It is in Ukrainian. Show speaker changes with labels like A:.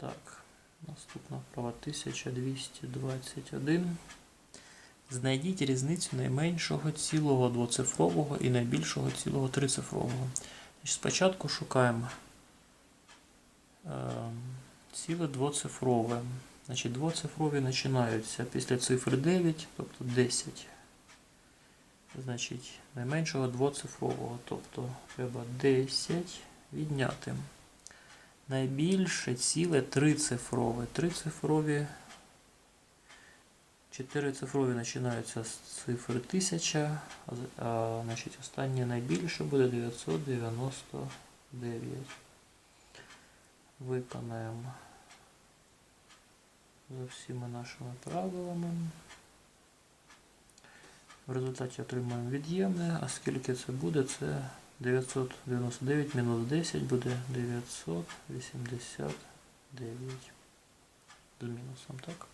A: Так, наступна вправа 1221. Знайдіть різницю найменшого цілого двоцифрового і найбільшого цілого трицифрового. Спочатку шукаємо е, ціле двоцифрове. Значить, двоцифрові починаються після цифри 9, тобто 10. Значить, найменшого двоцифрового, тобто треба 10 відняти. Найбільше ціле трицифрове. Трицифрові, чотирицифрові починаються з цифри 1000, а, значить, останнє найбільше буде 999. Виконаємо за всіма нашими правилами. В результаті отримаємо від'ємне, а скільки це буде, це 999 мінус 10 буде 989 з мінусом, так?